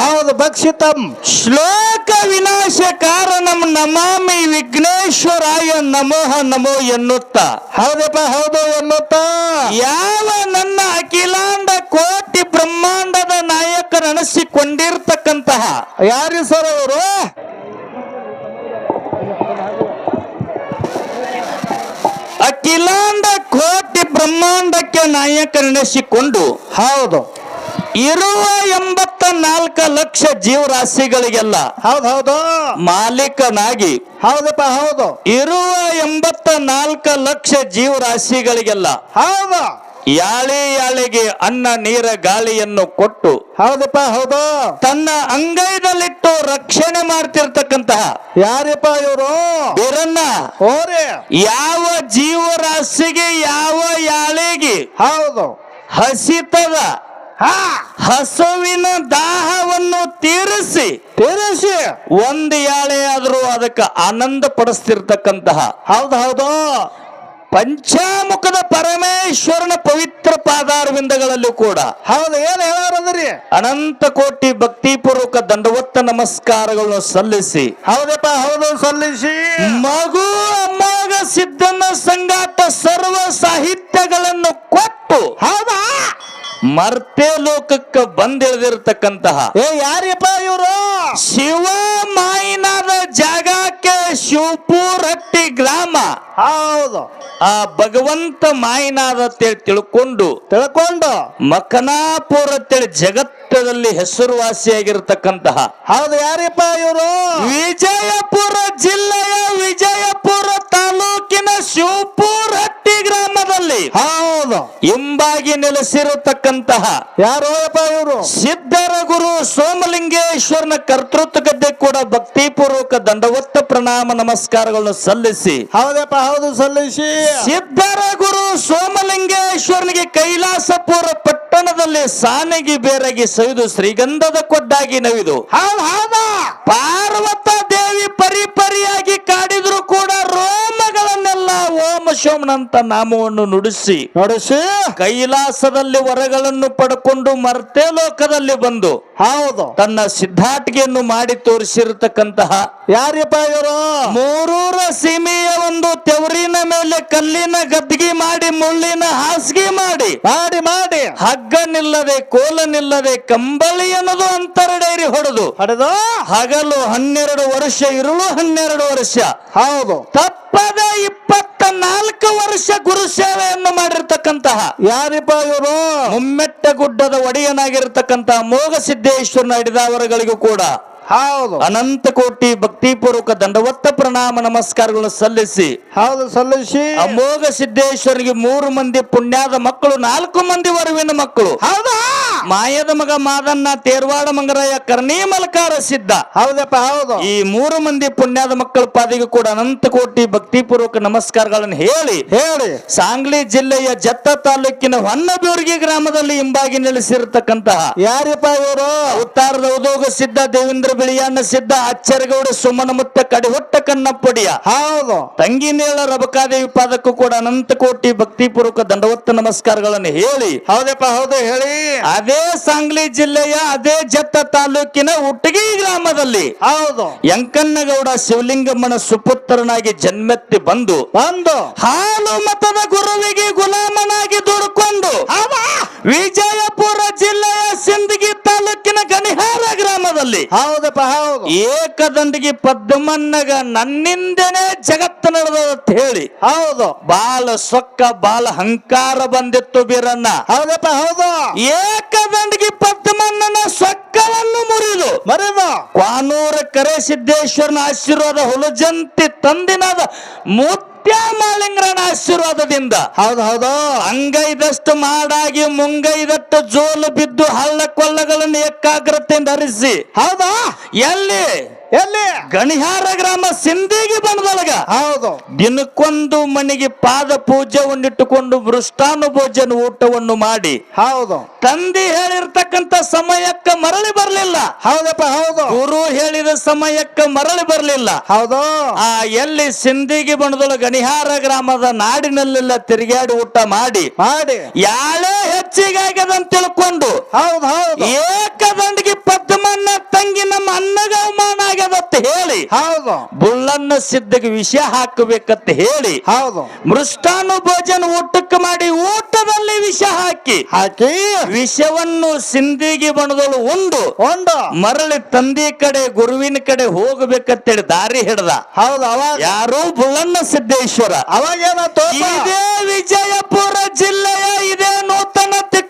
ಹೌದು ಭಕ್ಷಿತಂ. ಶ್ಲೋಕ ವಿನಾಶ ಕಾರಣಂ ನಮಾಮಿ ವಿಘ್ನೇಶ್ವರಾಯ ನಮೋಹ ನಮೋ ಎನ್ನುತ್ತ. ಹೌದಪ್ಪ ಹೌದು ಎನ್ನುತ್ತ. ಯಾವ ನನ್ನ ಅಖಿಲಾಂಡ ಕೋಟಿ ಬ್ರಹ್ಮಾಂಡದ ನಾಯಕನೆನಿಸಿಕೊಂಡಿರ್ತಕ್ಕಂತಹ ಯಾರು ಸರ್ ಅವರು? ಅಖಿಲಾಂಡ ಕೋಟಿ ಬ್ರಹ್ಮಾಂಡಕ್ಕೆ ನಾಯಕನೆನಿಸಿಕೊಂಡು. ಹೌದು. ಇರುವ ಎಂಬತ್ತ ನಾಲ್ಕು ಲಕ್ಷ ಜೀವರಾಶಿಗಳಿಗೆಲ್ಲ ಹೌದು ಹೌದು ಮಾಲೀಕನಾಗಿ ಹೌದಪ್ಪ ಹೌದು. ಇರುವ ಎಂಬತ್ತ ನಾಲ್ಕು ಲಕ್ಷ ಜೀವರಾಶಿಗಳಿಗೆಲ್ಲ ಹೌದು. ಯಾಳೆ ಯಾಳಿಗೆ ಅನ್ನ ನೀರ ಗಾಳಿಯನ್ನು ಕೊಟ್ಟು ಹೌದಪ್ಪ ಹೌದು. ತನ್ನ ಅಂಗೈದಲ್ಲಿಟ್ಟು ರಕ್ಷಣೆ ಮಾಡ್ತಿರ್ತಕ್ಕಂತಹ ಯಾರಪ್ಪ ಇವರು? ಬೇರನ್ನ ಹೋರೆ. ಯಾವ ಜೀವರಾಶಿಗೆ ಯಾವ ಯಾಳಿಗೆ ಹೌದು. ಹಸಿತದ ಹಸುವಿನ ದಾಹವನ್ನು ತೀರಿಸಿ ತೀರಿಸಿ. ಒಂದು ಯಾಳೆ ಆದರೂ ಅದಕ್ಕೆ ಆನಂದ ಪಡಿಸ್ತಿರ್ತಕ್ಕಂತಹ ಹೌದು ಹೌದು. ಪಂಚಾಮುಖದ ಪರಮೇಶ್ವರನ ಪವಿತ್ರ ಪಾದಾರವಿಂದಗಳಲ್ಲಿ ಕೂಡ ಹೌದು ಏನ್ ಹೇಳಾರದ್ರಿ? ಅನಂತ ಕೋಟಿ ಭಕ್ತಿಪೂರ್ವಕ ದಂಡವತ್ತ ನಮಸ್ಕಾರಗಳನ್ನು ಸಲ್ಲಿಸಿ ಹೌದಪ್ಪ ಹೌದು ಸಲ್ಲಿಸಿ. ಮಗು ಅಮ್ಮಗ ಸಿದ್ಧನ ಸಂಗಾತ ಸರ್ವ ಸಾಹಿತ್ಯಗಳನ್ನು ಕೊಟ್ಟು ಹೌದಾ? ಮರ್ತೆ ಲೋಕಕ್ಕೆ ಬಂದಿಳಿದಿರ್ತಕ್ಕಂತಹ ಏ ಯಾರಿಪ್ಪ ಇವರು? ಶಿವ ಮಾಯಿನಾದ ಜಾಗಕ್ಕೆ ಶಿವಪುರಟ್ಟಿ ಗ್ರಾಮ. ಹೌದು. ಆ ಭಗವಂತ ಮಾಯಿನಾದ ತಿಳ್ಕೊಂಡು ತಿಳ್ಕೊಂಡು. ಮಕನಾಪುರ ಅಂತೇಳಿ ಜಗತ್ತದಲ್ಲಿ ಹೆಸರುವಾಸಿಯಾಗಿರ್ತಕ್ಕಂತಹ ಹೌದು ಯಾರಿಪ್ಪ ಇವರು? ವಿಜಯಪುರ ಜಿಲ್ಲೆಯ ವಿಜಯಪುರ ತಾಲೂಕಿನ ಶಿವಪುರ ಹಟ್ಟಿ ಗ್ರಾಮದಲ್ಲಿ ಹೌದು. ಹಿಂಬಾಗಿ ನೆಲೆಸಿರತಕ್ಕಂತಹ ಯಾರೋ ಇವರು? ಸಿದ್ಧರ ಗುರು ಸೋಮಲಿಂಗೇಶ್ವರನ ಕರ್ತೃತ್ವ ಗದ್ದೆ ಕೂಡ ಭಕ್ತಿಪೂರ್ವಕ ದಂಡವತ್ತ ಪ್ರಣಾಮ ನಮಸ್ಕಾರಗಳನ್ನು ಸಲ್ಲಿಸಿ. ಹೌದಪ್ಪ ಹೌದು ಸಲ್ಲಿಸಿ. ಸಿದ್ಧರ ಗುರು ಸೋಮಲಿಂಗೇಶ್ವರನಿಗೆ ಕೈಲಾಸಪುರ ಪಟ್ಟಣದಲ್ಲಿ ಸಾನಗಿ ಬೇರಗಿ ಸವಿದು ಶ್ರೀಗಂಧದ ಕೊಡ್ಡಾಗಿ ನವಿದು. ಹೌದು ಹೌದಾ? ಪಾರ್ವತ ದೇವಿ ಪರಿಪರಿಯಾಗಿ ಶೋಮನಂತ ನಾಮವನ್ನು ನುಡಿಸಿ ನುಡಿಸಿ ಕೈಲಾಸದಲ್ಲಿ ವರಗಳನ್ನು ಪಡ್ಕೊಂಡು ಮರ್ತೆ ಲೋಕದಲ್ಲಿ ಬಂದು ಹೌದು. ತನ್ನ ಸಿದ್ಧಾಟಿಕೆಯನ್ನು ಮಾಡಿ ತೋರಿಸಿರತಕ್ಕಂತಹ ಯಾರ್ಯಪ್ಪ ಇವರು? ಮೂರೂರ ಸೀಮೆಯ ಒಂದು ತೆವರಿನ ಮೇಲೆ ಕಲ್ಲಿನ ಗದ್ದಿಗೆ ಮಾಡಿ ಮುಳ್ಳಿನ ಹಾಸಿಗೆ ಮಾಡಿ. ಮಾಡಿ ಮಾಡಿ. ಹಗ್ಗನಿಲ್ಲದೆ ಕೋಲನಿಲ್ಲದೆ ಕೋಲ ನಿಲ್ಲದೆ ಕಂಬಳಿ ಅನ್ನೋದು ಅಂತರಡೇರಿ ಹೊಡೆದು. ಹೊಡೆದು? ಹಗಲು ಹನ್ನೆರಡು ವರ್ಷ ಇರುಳು ಹನ್ನೆರಡು ವರ್ಷ. ಹೌದು. ತಪ್ಪದ ನಾಲ್ಕು ವರ್ಷ ಗುರು ಸೇವೆಯನ್ನು ಮಾಡಿರ್ತಕ್ಕಂತಹ ಯಾರಿಪ್ಪ ಇವರು? ಮುಮ್ಮೆಟ್ಟ ಗುಡ್ಡದ ಒಡೆಯನಾಗಿರ್ತಕ್ಕಂತಹ ಮೋಗ ಸಿದ್ದೇಶ್ವರನ ಹಿಡಿದವರುಗಳಿಗೂ ಕೂಡ ಹೌದು. ಅನಂತ ಕೋಟಿ ಭಕ್ತಿಪೂರ್ವಕ ದಂಡವತ್ತ ಪ್ರಣಾಮ ನಮಸ್ಕಾರಗಳನ್ನು ಸಲ್ಲಿಸಿ ಹೌದು ಸಲ್ಲಿಸಿ. ಅಮೋಘ ಸಿದ್ದೇಶ್ವರಿಗೆ ಮೂರು ಮಂದಿ ಪುಣ್ಯದ ಮಕ್ಕಳು ನಾಲ್ಕು ಮಂದಿ ವರವಿನ ಮಕ್ಕಳು. ಹೌದಾ? ಮಾಯದ ಮಗ ಮಾದನ್ನ ತೇರ್ವಾಡ ಮಂಗರಾಯ ಕರ್ಣಿ ಮಲಕಾರ ಸಿದ್ಧ. ಹೌದಪ್ಪ ಹೌದು. ಈ ಮೂರು ಮಂದಿ ಪುಣ್ಯದ ಮಕ್ಕಳ ಪಾದಿಗೆ ಕೂಡ ಅನಂತ ಕೋಟಿ ಭಕ್ತಿಪೂರ್ವಕ ನಮಸ್ಕಾರಗಳನ್ನು ಹೇಳಿ ಹೇಳಿ. ಸಾಂಗ್ಲಿ ಜಿಲ್ಲೆಯ ಜತ್ತ ತಾಲೂಕಿನ ಹೊನ್ನಬೂರ್ಗಿ ಗ್ರಾಮದಲ್ಲಿ ಹಿಂಬಾಗಿ ನೆಲೆಸಿರತಕ್ಕಂತಹ ಯಾರಪ್ಪ ಇವರು? ಉತ್ತಾರದ ಉದೋಗ ಸಿದ್ಧ ದೇವೇಂದ್ರ ಬಿಳಿಯಣ್ಣ ಸಿದ್ಧ ಅಚ್ಚರಗೌಡ ಸುಮನ ಮುತ್ತ ಕಡಿಹೊಟ್ಟ ಕನ್ನಪ್ಪಡಿಯ ಹೌದು. ತಂಗಿನೇಳ ರಬಕಾದೇವಿ ಪಾದಕ್ಕೂ ಕೂಡ ಅನಂತ ಕೋಟಿ ಭಕ್ತಿಪೂರ್ವಕ ದಂಡವತ್ತ ನಮಸ್ಕಾರಗಳನ್ನು ಹೇಳಿ. ಹೌದಪ್ಪ ಹೌದು ಹೇಳಿ. ಅದೇ ಸಾಂಗ್ಲಿ ಜಿಲ್ಲೆಯ ಅದೇ ಜತ್ತ ತಾಲೂಕಿನ ಉಟ್ಟಗಿ ಗ್ರಾಮದಲ್ಲಿ ಹೌದು. ಯಂಕನ್ನಗೌಡ ಶಿವಲಿಂಗಮ್ಮನ ಸುಪುತ್ರನಾಗಿ ಜನ್ಮೆತ್ತಿ ಬಂದು ಬಂದು ಹಾಲು ಮತದ ಗುರುವಿಗೆ ಗುಲಾಮನಾಗಿ ದುಡ್ಕೊಂಡು ವಿಜಯಪುರ ಜಿಲ್ಲೆಯ ಸಿಂದಗಿ ತಾಲೂಕಿನ ಗ್ರಾಮದಲ್ಲಿ ಹೌದಪ್ಪ ಹೌದು ಏಕದಂಡಿಗೆ ಪದ್ಮನ್ನಗ ನನ್ನಿಂದನೆ ಜಗತ್ತು ನಡೆದ ಅಂತ ಹೇಳಿ ಹೌದು. ಬಾಲ ಸೊಕ್ಕ ಬಾಲ ಹಂಕಾರ ಬಂದಿತ್ತು ಬೀರನ್ನ ಹೌದಪ್ಪ ಹೌದು ಏಕದಂಡಿಗೆ ಪದ್ಮನ್ನನ ಸೊಕ್ಕವನ್ನು ಮುರಿದು ಮರೆದ. ಕ್ವಾನೂರ ಕರೆ ಸಿದ್ದೇಶ್ವರನ ಆಶೀರ್ವಾದ ಹುಲಜಂತಿ ತಂದಿನಾದ ಮುತ್ಯ ಮಾಳಿಂಗ್ರನ ಆಶೀರ್ವಾದದಿಂದ. ಹೌದು ಹೌದು. ಅಂಗೈದಷ್ಟು ಮಾಡಾಗಿ ಮುಂಗೈದಷ್ಟು ಜೋಲು ಬಿದ್ದು ಹಳ್ಳ ಕೊಳ್ಳಗಳನ್ನು ಏಕಾಗ್ರತೆಯಿಂದ ಹರಿಸಿ ಹೌದಾ? ಎಲ್ಲಿ? ಎಲ್ಲಿ? ಗಣಿಹಾರ ಗ್ರಾಮ ಸಿಂಧಿಗೆ ಬಣದೊಳಗ ಹೌದು. ದಿನಕ್ಕೊಂದು ಮನೆಗೆ ಪಾದ ಪೂಜವನ್ನಿಟ್ಟುಕೊಂಡು ಮೃಷ್ಟಾನು ಭೋಜನ ಊಟವನ್ನು ಮಾಡಿ. ಹೌದು. ತಂದೆ ಹೇಳಿರ್ತಕ್ಕಂತ ಸಮಯಕ್ಕೆ ಮರಳಿ ಬರಲಿಲ್ಲ. ಹೌದಪ್ಪ ಹೌದು. ಗುರು ಹೇಳಿದ ಸಮಯಕ್ಕೆ ಮರಳಿ ಬರಲಿಲ್ಲ. ಹೌದು. ಆ ಎಲ್ಲಿ ಸಿಂಧಿಗೆ ಬಣದೊಳ ಗಣಿಹಾರ ಗ್ರಾಮದ ನಾಡಿನಲ್ಲೆಲ್ಲ ತಿರುಗಾಡಿ ಊಟ ಮಾಡಿ. ಮಾಡಿ. ಯಾಳೆ ಹೆಚ್ಚಿಗಾಗದಂತ ಅಂತ ತಿಳ್ಕೊಂಡು. ಹೌದು ಹೌದು. ಏಕದಂಡಿಗೆ ಪದ್ಮನ್ನ ಇದ್ದಂಗೆ ನಮ್ಮ ಅನ್ನಗ ಅವಮಾನ ಆಗ್ಯದತ್ತ ಹೇಳಿ ಹೌದು. ಬುಳ್ಳನ್ನ ಸಿದ್ಧಗೆ ವಿಷ ಹಾಕಬೇಕಂತ ಹೇಳಿ ಹೌದು. ಮೃಷ್ಟಾನು ಭೋಜನ ಊಟಕ್ಕೆ ಮಾಡಿ ಊಟದಲ್ಲಿ ವಿಷ ಹಾಕಿ ಹಾಕಿ ವಿಷವನ್ನು ಸಿಂಧಿಗೆ ಬಣದಳು ಉಂಡು ಉಂಡು. ಮರಳಿ ತಂದಿ ಕಡೆ ಗುರುವಿನ ಕಡೆ ಹೋಗ್ಬೇಕಂತೇಳಿ ದಾರಿ ಹಿಡ್ದ. ಹೌದು ಅವಾಗ ಯಾರು ಬುಳ್ಳನ್ನ ಸಿದ್ದೇಶ್ವರ. ಅವಾಗ ಏನಾಯ್ತು? ಇದೇ ವಿಜಯಪುರ ಜಿಲ್ಲೆಯ ಇದೇ ನೂತನ ತಿಕ್ಕ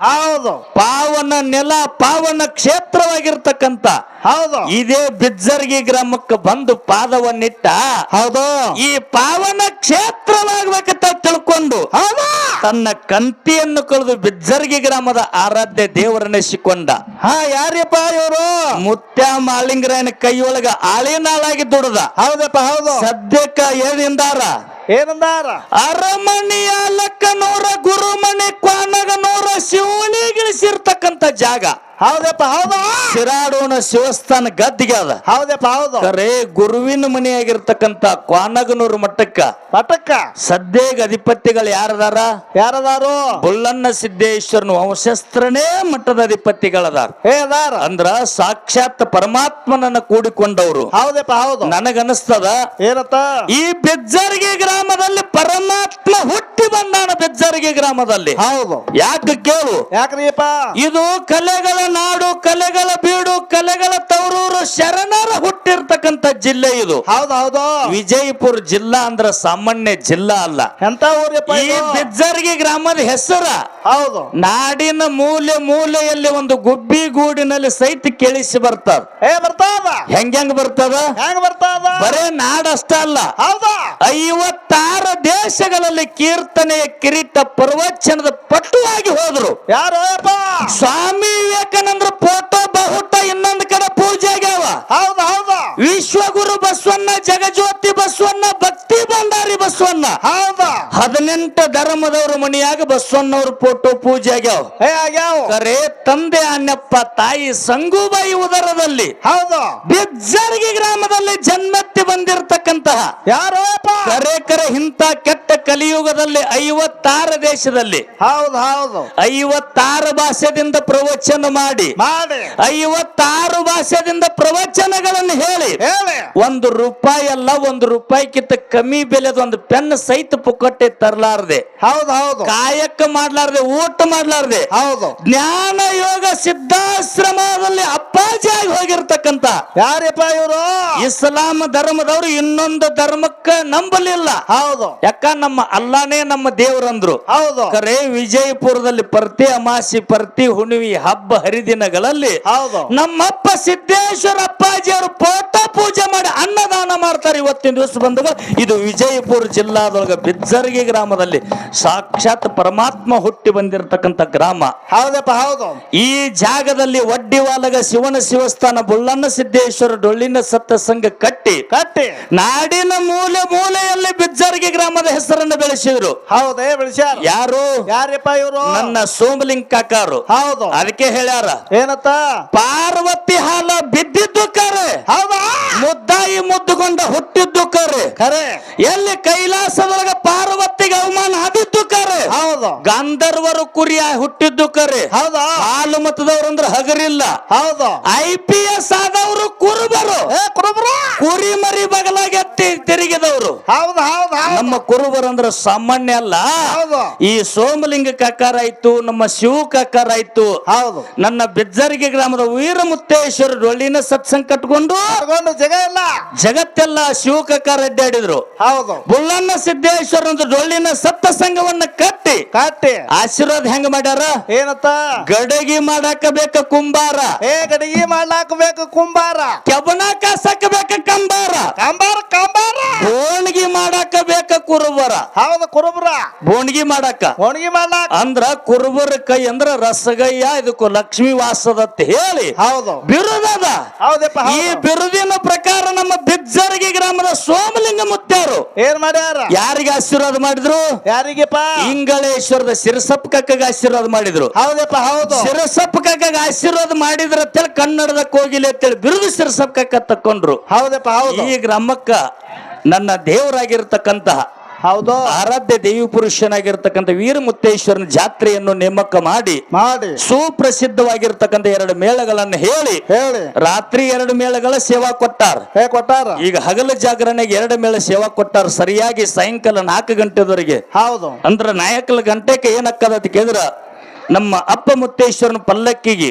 ಹೌದು. ಪಾವನ ನೆಲ ಪಾವನ ಕ್ಷೇತ್ರವಾಗಿರ್ತಕ್ಕಂತ ಹೌದು. ಇದೇ ಬಿಜ್ಜರ್ಗಿ ಗ್ರಾಮಕ್ಕೆ ಬಂದು ಪಾದವನ್ನಿಟ್ಟ ಹೌದು. ಈ ಪಾವನ ಕ್ಷೇತ್ರವಾಗಬೇಕಂತ ತಿಳ್ಕೊಂಡು ಹೌದು. ತನ್ನ ಕಂತಿಯನ್ನು ಕಳೆದು ಬಿಜ್ಜರ್ಗಿ ಗ್ರಾಮದ ಆರಾಧ್ಯ ದೇವರನ್ನೆಸಿಕೊಂಡ. ಹಾ ಯಾರ್ಯಪ್ಪ ಇವರು? ಮುತ್ಯ ಮಾಳಿಂಗರಾಯನ ಕೈಯೊಳಗ ಆಳಿನಾಳಾಗಿ ದುಡದ. ಹೌದಪ್ಪ ಹೌದು. ಸದ್ಯಕ್ಕ ಏನಿಂದಾರ ಏನಂದಾರ? ಅರಮನೆಯ ಲಕ್ಕನೂರ ಗುರುಮನೆ ಕ್ವಾನಗನೂರ ಶಿವಣಿಗಿಳಿಸಿರ್ತಕ್ಕಂಥ ಜಾಗ. ಹೌದಪ್ಪ ಹೌದು. ಶಿರಾಡೋಣ ಶಿವಸ್ಥಾನ ಗದ್ದಿಗೆ ಅದ. ಹೌದಪ್ಪ ಹೌದು. ಕರೆ ಗುರುವಿನ ಮನೆಯಾಗಿರ್ತಕ್ಕಂತ ಕ್ವಾನಗನೂರು ಮಠಕ್ಕ ಪಟಕ್ಕ ಸದ್ಯಗ ಅಧಿಪತಿಗಳು ಯಾರದಾರ? ಯಾರದಾರು? ಬುಲ್ಲಣ್ಣ ಸಿದ್ದೇಶ್ವರನ ವಂಶಸ್ತ್ರನೇ ಮಠದ ಅಧಿಪತಿಗಳದಾರ. ಹೇದಾರ ಅಂದ್ರ ಸಾಕ್ಷಾತ್ ಪರಮಾತ್ಮನನ್ನ ಕೂಡಿಕೊಂಡವರು. ಹೌದಪ್ಪ ಹೌದು. ನನಗನಸ್ತದ? ಏನತ್ತ? ಈ ಬೆಜ್ಜರಿಗೆ ಗ್ರಾಮದಲ್ಲಿ ಪರಮಾತ್ಮ ಹುಟ್ಟಿ ಬಂದಾನ ಬೆಜ್ಜರಿಗೆ ಗ್ರಾಮದಲ್ಲಿ. ಹೌದು. ಯಾಕೆ ಕೇಳು? ಯಾಕ್ರಿಯಪ್ಪ? ಇದು ಕಲೆಗಳ ನಾಡು ಕಲೆಗಳ ಬೀಡು ಕಲೆಗಳ ತವರೂರು ಶರಣರ ಹುಟ್ಟಿರ್ತಕ್ಕಂಥ ಜಿಲ್ಲೆ ಇದು. ಹೌದೌದು ಹೌದು. ವಿಜಯಪುರ ಜಿಲ್ಲಾ ಅಂದ್ರ ಸಾಮಾನ್ಯ ಜಿಲ್ಲಾ ಅಲ್ಲ. ಎಂತ ಊರಿಪ್ಪ ಈ ಬಿಜ್ಜರ್ಗಿ ಬೆಜ್ಜರ್ಗಿ ಗ್ರಾಮದ ಹೆಸರ. ಹೌದು. ನಾಡಿನ ಮೂಲೆ ಮೂಲೆಯಲ್ಲಿ ಒಂದು ಗುಬ್ಬಿ ಗೂಡಿನಲ್ಲಿ ಸಹಿತ ಕೇಳಿಸಿ ಬರ್ತಾರ. ಏ ಬರ್ತಾದ? ಹೆಂಗ್ ಬರ್ತದ? ಹೆಂಗ್ ಬರ್ತಾದ? ಬರೇ ನಾಡಷ್ಟ ಅಲ್ಲ. ಹೌದಾ? ಐವತ್ತಾರು ದೇಶಗಳಲ್ಲಿ ಕೀರ್ತನೆಯ ಕಿರೀಟ ಪ್ರವಚನದ ಆಗಿ ಹೋದ್ರು. ಯಾರು ಸ್ವಾಮಿ ವಿವೇಕಾನಂದ್ರ ಫೋಟೋ ಬಹುಟ ಇನ್ನೊಂದು ಕಡೆ ಪೂಜೆ ಆಗ್ಯಾವ ಹೌದು ಹೌದು. ವಿಶ್ವಗುರು ಬಸವಣ್ಣ ಜಗಜ್ಯೋತಿ ಬಸವಣ್ಣ ಭಕ್ತಿ ಭಂಡಾರಿ ಬಸವಣ್ಣ. ಹೌದು? ಹದಿನೆಂಟು ಧರ್ಮದವ್ರ ಮನೆಯಾಗ ಬಸವಣ್ಣವ್ರ ಫೋಟೋ ಪೂಜೆ ಆಗ್ಯಾವ. ಕರೆ ತಂದೆ ಅನ್ನಪ್ಪ ತಾಯಿ ಸಂಗೂಬಾಯಿ ಉದರದಲ್ಲಿ ಹೌದು. ಬಿಜ್ಜರ್ಗಿ ಗ್ರಾಮದಲ್ಲಿ ಜನ್ಮತ್ತಿ ಬಂದಿರತಕ್ಕಂತಹ ಯಾರೋ ಕರೆ ಕರೆ ಇಂಥ ಕೆಟ್ಟ ಕಲಿಯುಗದಲ್ಲಿ ಐವತ್ತಾರು ದೇಶದಲ್ಲಿ ಹೌದು ಹೌದು. ಐವತ್ತಾರು ಭಾಷೆದಿಂದ ಪ್ರವಚನ ಮಾಡಿ ಮಾಡಿ. ಐವತ್ತಾರು ಭಾಷೆದಿಂದ ಪ್ರವಚನಗಳನ್ನು ಹೇಳಿ ಹೇಳಿ. ಒಂದು ರೂಪಾಯಿ ಅಲ್ಲ ಒಂದು ರೂಪಾಯಿಗಿಂತ ಕಮ್ಮಿ ಬೆಲೆದ ಒಂದು ಪೆನ್ ಸಹಿತ ಪುಕ್ಕಟ್ಟೆ ತರಲಾರದೆ. ಹೌದು ಹೌದು. ಕಾಯಕ ಮಾಡ್ಲಾರ್ದೆ ಊಟ ಮಾಡ್ಲಾರ್ದೆ. ಹೌದು. ಜ್ಞಾನ ಯೋಗ ಸಿದ್ಧಾಶ್ರಮದಲ್ಲಿ ಅಪ್ಪಾಜಿಯಾಗಿ ಹೋಗಿರ್ತಕ್ಕಂತ. ಯಾರಪ್ಪ ಇವರು? ಇಸ್ಲಾಂ ಧರ್ಮದವರು ಇನ್ನೊಂದು ಧರ್ಮಕ್ಕ ನಂಬಲಿಲ್ಲ. ಹೌದು. ಯಾಕ? ನಮ್ಮ ಅಲ್ಲಾನೇ ನಮ್ಮ ದೇವರಂದ್ರು. ಹೌದು. ಕರೆ ವಿಜಯಪುರದಲ್ಲಿ ಪ್ರತಿ ಅಮಾಸಿ ಪ್ರತಿ ಹುಣ್ಣಿಮೆ ಹಬ್ಬ ಹರಿದಿನಗಳಲ್ಲಿ ಹೌದು. ನಮ್ಮಪ್ಪ ಸಿದ್ದೇಶ್ವರ ಅಪ್ಪಾಜಿ ಅವರು ಫೋಟೋ ಪೂಜೆ ಮಾಡಿ ಅನ್ನದಾನ ಮಾಡ್ತಾರೆ ಇವತ್ತಿನ ದಿವಸ ಬಂದಾಗ ಇದು ವಿಜಯಪುರ ಜಿಲ್ಲಾದೊಳಗ ಬಿಜ್ಜರ್ಗಿ ಗ್ರಾಮದಲ್ಲಿ ಸಾಕ್ಷಾತ್ ಪರಮಾತ್ಮ ಹುಟ್ಟಿ ಬಂದಿರತಕ್ಕಂತ ಗ್ರಾಮ. ಹೌದಪ್ಪ ಹೌದು. ಈ ಜಾಗದಲ್ಲಿ ಒಡ್ಡಿವಾಲಗ ಶಿವನ ಶಿವಸ್ಥಾನ ಬುಳ್ಳನ್ನ ಸಿದ್ದೇಶ್ವರ ಡೊಳ್ಳಿನ ಸತ್ತ ಸಂಘ ಕಟ್ಟಿ. ಕಟ್ಟಿ. ನಾಡಿನ ಮೂಲೆ ಮೂಲೆಯಲ್ಲಿ ಬಿಜ್ಜರ್ಗಿ ಗ್ರಾಮದ ಹೆಸರನ್ನು ಬೆಳೆಸಿದ್ರು. ಹೌದೇ ಬೆಳೆಸ ಯಾರು? ಯಾರಪ್ಪ ಇವರು? ನನ್ನ ಸೋಮಲಿಂಗ ಕಾಕಾರು. ಹೌದು. ಅದಕ್ಕೆ ಹೇಳ್ಯಾರ. ಏನತ್ತ? ಪಾರ್ವತಿ ಹಾಲ ಬಿದ್ದಿದ್ದು ಕರೆ. ಹೌದಾ? ಮುದ್ದುಗೊಂಡ ಹುಟ್ಟಿದ್ದು ಕರೆ. ಕರೆ. ಎಲ್ಲಿ ಕೈಲಾಸದೊಳಗ ಪಾರ್ವತಿಗೆ ಆದಿದ್ದು ಕರೆ. ಹೌದು. ಗಂಧರ್ವರು ಕುರಿಯ ಹುಟ್ಟಿದ್ದು ಕರೆ. ಹೌದಾ. ಹಾಲು ಮತದವ್ರು ಅಂದ್ರೆ ಹಗರಿಲ್ಲ. ಹೌದು. ಐ ಪಿ ಎಸ್ ಆದವರು ಕುರುಬರು. ಕುರುಬ್ರ. ಕುರಿ ಮರಿ ಬಗಲಾಗೆತ್ತಿ ತಿರುಗಿದವರು. ಹೌದು ಹೌದು ನಮ್ಮ ಕುರುಬರು ಅಂದ್ರೆ ಸಾಮಾನ್ಯ ಅಲ್ಲ. ಹೌದು. ಈ ಸೋಮಲಿಂಗ ಕಕ್ಕಾರ ಆಯ್ತು ನಮ್ಮ ಶಿವ ಕಕ್ಕಾರ ಆಯ್ತು. ಹೌದು. ನನ್ನ ಬೆಜ್ಜರಿಗೆ ಗ್ರಾಮದ ವೀರಮುತ್ತೇಶ್ವರ ಡೊಳ್ಳಿನ ಸತ್ಸಂಗ ಕಟ್ಕೊಂಡು ಜಗ ಎಲ್ಲ ಜಗತ್ತೆಲ್ಲ ಶಿವ ಕಕ್ಕಾರ ಅಡ್ಡಾಡಿದ್ರು ಹೌದು. ಬುಳ್ಳಣ್ಣ ಸಿದ್ದೇಶ್ವರ ಡೊಳ್ಳಿನ ಸತ್ತ ಸಂಘವನ್ನ ಕಟ್ಟಿ ಕಟ್ಟಿ. ಆಶೀರ್ವಾದ ಹೆಂಗ್ ಮಾಡ್ಯಾರ? ಏನತ್ತ? ಗಡಗಿ ಮಾಡಾಕ ಬೇಕ ಕುಂಬಾರ. ಏ ಗಡಗಿ ಮಾಡಾಕ ಬೇಕ ಕುಂಬಾರ. ಕೆಬಣ ಕಾಸಕ ಬೇಕ ಕಂಬಾರ. ಕಂಬಾರ ಕಂಬಾರ. ಹೋಳಿಗೆ ಮಾಡಾಕ ಬೇಕ ಕುರುಬರ? ಹೌದು ಕುರುಬರ. ಬೋಣಗಿ ಮಾಡಾಕ. ಒಣಗಿ ಮಾಡ್ಲಾಕ ಅಂದ್ರ ಕುರುಬರ ಕೈ ಅಂದ್ರ ರಸಗಯ್ಯ ಇದಕ್ಕೂ ಲಕ್ಷ್ಮೀ ವಾಸದತ್ತ ಹೇಳಿ ಹೌದು. ಬಿರುದದ. ಹೌದಪ್ಪ ಈ ಹೌದು. ಬಿರುದಿನ ಪ್ರಕಾರ ನಮ್ಮ ಬಿಜ್ಜರ್ಗಿ ಗ್ರಾಮದ ಸೋಮಲಿಂಗ ಮುತ್ತಾರು ಏನ್ ಮಾಡ್ಯಾರ? ಯಾರಿಗೆ ಆಶೀರ್ವಾದ ಮಾಡಿದ್ರು? ಯಾರಿಗೆಪ್ಪ? ಇಂಗಳೇಶ್ವರದ ಸಿರಸಪ್ಪ ಕಕ್ಕಗ ಆಶೀರ್ವಾದ ಮಾಡಿದ್ರು. ಹೌದಪ್ಪ ಹೌದು. ಸಿರಸಪ್ಪ ಕಕ್ಕಗ ಆಶೀರ್ವಾದ ಮಾಡಿದ್ರ ಅಂತೇಳಿ ಕನ್ನಡದ ಕೋಗಿಲೆ ಅಂತೇಳಿ ಬಿರುದು ಸಿರಸಪ್ಪ ಕಕ್ಕ ತಕೊಂಡ್ರು. ಹೌದಪ್ಪ ಹೌದು. ಈ ಗ್ರಾಮಕ್ಕ ನನ್ನ ದೇವರಾಗಿರ್ತಕ್ಕಂತಹ ಹೌದು. ಆರಾಧ್ಯ ದೇವಿ ಪುರುಷನಾಗಿರ್ತಕ್ಕಂಥ ವೀರಮುತ್ತೇಶ್ವರನ ಜಾತ್ರೆಯನ್ನು ನೇಮಕ ಮಾಡಿ ಮಾಡಿ. ಸುಪ್ರಸಿದ್ಧವಾಗಿರ್ತಕ್ಕಂಥ ಎರಡು ಮೇಳಗಳನ್ನು ಹೇಳಿ ಹೇಳಿ. ರಾತ್ರಿ ಎರಡು ಮೇಳಗಳ ಸೇವಾ ಕೊಟ್ಟಾರ. ಹೇ ಕೊಟ್ಟಾರ. ಈಗ ಹಗಲ ಜಾಗರಣೆಗೆ ಎರಡು ಮೇಳ ಸೇವಾ ಕೊಟ್ಟಾರ ಸರಿಯಾಗಿ ಸಾಯಂಕಾಲ ನಾಲ್ಕು ಗಂಟೆದವರೆಗೆ ಹೌದು. ಅಂದ್ರ ನಾಯಕಲ ಗಂಟೆಗೆ ಏನಕ್ಕದ ಕೇಳಿದ್ರ ನಮ್ಮ ಅಪ್ಪ ಮುತ್ತೇಶ್ವರನ ಪಲ್ಲಕ್ಕಿಗೆ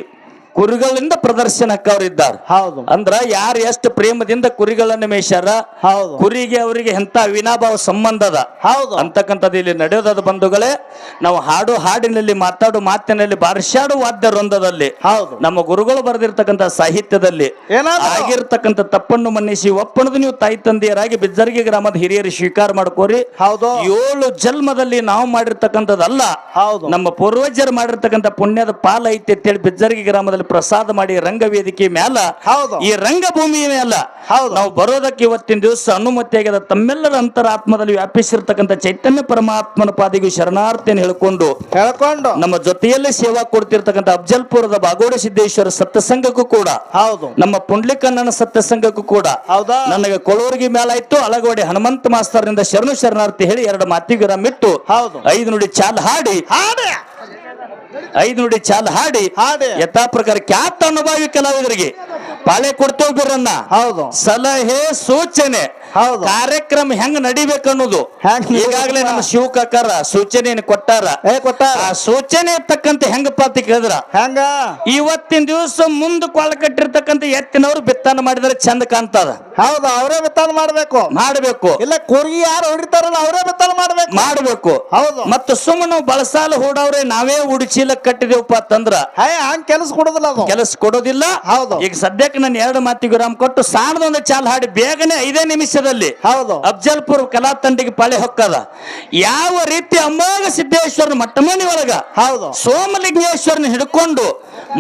ಕುರಿಗಳಿಂದ ಪ್ರದರ್ಶನಕ್ಕೆ ಅವರಿದ್ದಾರೆ ಹೌದು. ಅಂದ್ರ ಯಾರು ಎಷ್ಟು ಪ್ರೇಮದಿಂದ ಕುರಿಗಳನ್ನ ಮೇಯ್ಸ್ಯಾರ ಹೌದು. ಕುರಿಗೆ ಅವರಿಗೆ ಎಂತ ವಿನಾಭಾವ ಸಂಬಂಧ ಅದ? ಹೌದು. ಅಂತಕ್ಕಂಥದ್ದು ಇಲ್ಲಿ ನಡೆಯೋದದ ಬಂಧುಗಳೇ ನಾವು ಹಾಡು ಹಾಡಿನಲ್ಲಿ ಮಾತಾಡು ಮಾತಿನಲ್ಲಿ ಬಾರ್ಷಾಡು ವಾದ್ಯ ವೃಂದದಲ್ಲಿ. ಹೌದು. ನಮ್ಮ ಗುರುಗಳು ಬರೆದಿರ್ತಕ್ಕಂಥ ಸಾಹಿತ್ಯದಲ್ಲಿ ಆಗಿರ್ತಕ್ಕಂಥ ತಪ್ಪನ್ನು ಮನ್ನಿಸಿ ಒಪ್ಪಣದು ನೀವು ತಾಯಿ ತಂದೆಯರಾಗಿ ಬಿಜ್ಜರ್ಗಿ ಗ್ರಾಮದ ಹಿರಿಯರು ಸ್ವೀಕಾರ ಮಾಡ್ಕೋರಿ. ಹೌದು. ಏಳು ಜನ್ಮದಲ್ಲಿ ನಾವು ಮಾಡಿರ್ತಕ್ಕಂಥದ್ದಲ್ಲ ಹೌದು. ನಮ್ಮ ಪೂರ್ವಜರು ಮಾಡಿರ್ತಕ್ಕಂಥ ಪುಣ್ಯದ ಪಾಲ ಐತಿ ಅಂತೇಳಿ ಬಿಜ್ಜರ್ಗಿ ಗ್ರಾಮದಲ್ಲಿ ಪ್ರಸಾದ ಮಾಡಿ ರಂಗವೇದಿಕೆ ಮ್ಯಾಲ ಹೌದು. ಈ ರಂಗಭೂಮಿ ಮೇಲ ಹೌದು. ನಾವು ಬರೋದಕ್ಕೆ ಇವತ್ತಿನ ದಿವಸ ಅನುಮತಿ ಆಗದ ತಮ್ಮೆಲ್ಲರ ಅಂತರಾತ್ಮದಲ್ಲಿ ವ್ಯಾಪಿಸಿರ್ತಕ್ಕಂಥ ಚೈತನ್ಯ ಪರಮಾತ್ಮನ ಪಾದಿಗೂ ಶರಣಾರ್ಥಿಯನ್ನು ಹೇಳ್ಕೊಂಡು ಹೇಳ್ಕೊಂಡು. ನಮ್ಮ ಜೊತೆಯಲ್ಲೇ ಸೇವಾ ಕೊಡ್ತಿರ್ತಕ್ಕಂಥ ಅಫ್ಜಲ್ಪುರದ ಬಾಗೋಡ ಸಿದ್ದೇಶ್ವರ ಸತ್ಸಂಗಕ್ಕೂ ಕೂಡ ಹೌದು. ನಮ್ಮ ಪುಂಡ್ಲಿಕಣ್ಣನ ಸತ್ಯಸಂಘಕ್ಕೂ ಕೂಡ ಹೌದಾ? ನನಗೆ ಕೊಳೂರಿಗೆ ಮೇಲಾಯ್ತು ಅಳಗೋಡೆ ಹನುಮಂತ ಮಾಸ್ತರ್ನಿಂದ ಶರಣು ಶರಣಾರ್ಥಿ ಹೇಳಿ ಎರಡು ಮಾತಿಗೆ ವಿರಾಮ ಹೌದು. ಐದು ನುಡಿ ಚಾಲ್ ಹಾಡಿ. ಹಾಡಿ. ಐದು ನುಡಿ ಚಾಲ್ ಹಾಡಿ. ಹಾಡಿ. ಯಥಾ ಪ್ರಕಾರ ಖ್ಯಾತ ಅನುಭವಿ ಕಲಾವಿದರಿಗೆ ಪಾಳೆ ಕೊಡ್ತೇವೆ ಬಿರನ್ನ ಹೌದು. ಸಲಹೆ ಸೂಚನೆ. ಹೌದು. ಕಾರ್ಯಕ್ರಮ ಹೆಂಗ್ ನಡಿಬೇಕು ಅನ್ನೋದು. ಈಗಾಗಲೇ ನಮ್ಮ ಶಿವಕಾಕಾರ ಸೂಚನೆ ಕೊಟ್ಟಾರ. ಏ ಕೊಟ್ಟಾರ. ಆ ಸೂಚನೆ ತಕ್ಕಂತೆ ಹೆಂಗಪ್ಪ ಅಂತ ಕೇಳಿದ್ರ? ಹೆಂಗ? ಇವತ್ತಿನ ದಿವಸ ಮುಂದ ಕೊಳ ಕಟ್ಟಿರ್ತಕ್ಕಂಥ ಎತ್ತಿನವ್ರು ಬಿತ್ತನೆ ಮಾಡಿದ್ರೆ ಚಂದ ಕಾಣ್ತದ. ಹೌದು ಅವರೇ ಬಿತ್ತನೆ ಮಾಡ್ಬೇಕು. ಮಾಡಬೇಕು. ಇಲ್ಲ ಕುರಿ ಯಾರು ಹೊಡಿತಾರಲ್ಲ ಅವರೇ ಬಿತ್ತನೆ ಮಾಡ್ಬೇಕು. ಮಾಡಬೇಕು. ಹೌದು. ಮತ್ತೆ ಸುಮ್ಮನೆ ನಾವು ಬಳಸಾಲ ಹೂಡವ್ರೆ ನಾವೇ ಉಡಿಚೀಲ ಕಟ್ಟಿದೇವಪ್ಪ ಅಂತಂದ್ರ ಹೇ ಹಂಗ್ ಕೆಲಸ ಕೊಡೋದಿಲ್ಲ ಅದು. ಕೆಲಸ ಕೊಡೋದಿಲ್ಲ. ಹೌದು. ಈಗ ಸದ್ಯಕ್ಕೆ ನಾನು ಎರಡು ಮಾತಿಗೆ ವಿರಾಮ ಕೊಟ್ಟು ಸಾಣದೊಂದು ಚಾಲ್ ಹಾಡಿ ಬೇಗನೆ ಐದೇ ನಿಮಿಷದಲ್ಲಿ ಹೌದು. ಅಫಜಲ್ಪುರ್ ಕಲಾ ತಂಡಿಗೆ ಪಾಳೆ ಹೊಕ್ಕದ. ಯಾವ ರೀತಿ ಅಮೋಘ ಸಿದ್ದೇಶ್ವರನ ಮಟ್ಟಮನಿ ಒಳಗ ಹೌದು. ಸೋಮಲಿಂಗೇಶ್ವರನ ಹಿಡ್ಕೊಂಡು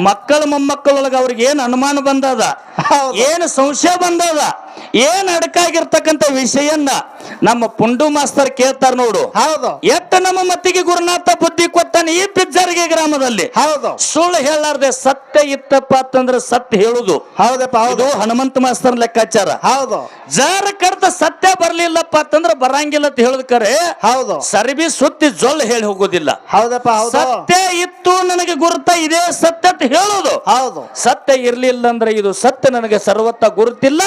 ಮಕ್ಕಳ ಮೊಮ್ಮಕ್ಕಳೊಳಗ ಅವ್ರಿಗೆ ಏನ್ ಅನುಮಾನ ಬಂದದ? ಏನು ಸಂಶಯ ಬಂದದ? ಏನ್ ಅಡಕಾಗಿರ್ತಕ್ಕಂಥ ವಿಷಯನ್ನ ನಮ್ಮ ಪುಂಡು ಮಾಸ್ತರ್ ಕೇಳ್ತಾರ ನೋಡು. ಹೌದು. ಎತ್ತ ನಮ್ಮ ಮತ್ತಿಗೆ ಗುರುನಾಥ ಬುದ್ಧಿ ಕೊಟ್ಟನ ಈ ಪಿಜ್ಜಾರಿಗೆ ಗ್ರಾಮದಲ್ಲಿ. ಹೌದು. ಸುಳ್ಳು ಹೇಳಾರ್ದೆ ಸತ್ಯ ಇತ್ತಪ್ಪ ಅಂತಂದ್ರೆ ಸತ್ಯ ಹೇಳುದು. ಹೌದಪ್ಪ ಹೌದು. ಹನುಮಂತ ಮಾಸ್ತರ್ ಲೆಕ್ಕಾಚಾರ. ಹೌದು. ಜಾರ ಕಡ್ತ ಸತ್ಯ ಬರ್ಲಿಲ್ಲಪ್ಪ ಅಂತಂದ್ರೆ ಬರಂಗಿಲ್ಲ ಅಂತ ಹೇಳಿದ್ಕರೆ ಹೌದು. ಸರ್ಬಿ ಸುತ್ತಿ ಜೊಳ್ಳು ಹೇಳಿ ಹೋಗೋದಿಲ್ಲ. ಹೌದಪ್ಪ ಹೌದು. ಸತ್ಯ ಇತ್ತು ನನಗೆ ಗುರುತ ಇದೇ ಸತ್ಯ ಅಂತ ಹೇಳೋದು. ಹೌದು. ಸತ್ಯ ಇರ್ಲಿಲ್ಲ ಅಂದ್ರೆ ಇದು ಸತ್ಯ ನನಗೆ ಸರ್ವತ್ತ ಗುರುತಿಲ್ಲ.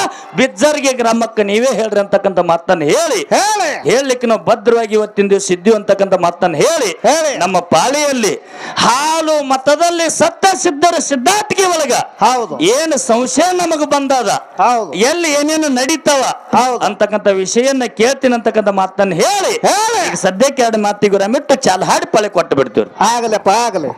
ಬಿಜ್ಜರ್ಗೆ ಗ್ರಾಮಕ್ಕೆ ನೀವೇ ಹೇಳ್ರಿ ಅಂತಕ್ಕಂಥ ಮಾತನ್ನ ಹೇಳಿ. ಹೇಳಿ. ಹೇಳಲಿಕ್ಕೆ ನಾವು ಭದ್ರವಾಗಿ ಇವತ್ತಿನ ದಿವಸ ಇದ್ದೀವಿ ಅಂತಕ್ಕಂಥ ಮಾತನ್ನ ಹೇಳಿ. ಹೇಳಿ. ನಮ್ಮ ಪಾಳಿಯಲ್ಲಿ ಹಾಲು ಮತದಲ್ಲಿ ಸತ್ತ ಸಿದ್ಧರ ಸಿದ್ಧಾರ್ಥಿಗೆ ಒಳಗ ಹೌದು. ಏನು ಸಂಶಯ ನಮಗ ಬಂದದ? ಹೌದು. ಎಲ್ಲಿ ಏನೇನು ನಡೀತಾವ? ಹೌದು. ಅಂತಕ್ಕಂಥ ವಿಷಯನ್ನ ಕೇಳ್ತೀನಿ ಅಂತಕ್ಕಂಥ ಮಾತನ್ನ ಹೇಳಿ. ಹೇಳಿ. ಈಗ ಸದ್ಯಕ್ಕೆ ಎರಡು ಮಾತಿಗೆ ರಮಿಟ್ಟು ಚಾಲ ಹಾಡಿ ಪಳೆ ಕೊಟ್ಟು ಬಿಡ್ತೀವಿ ಆಗಲಪ್ಪ ಆಗಲಿ.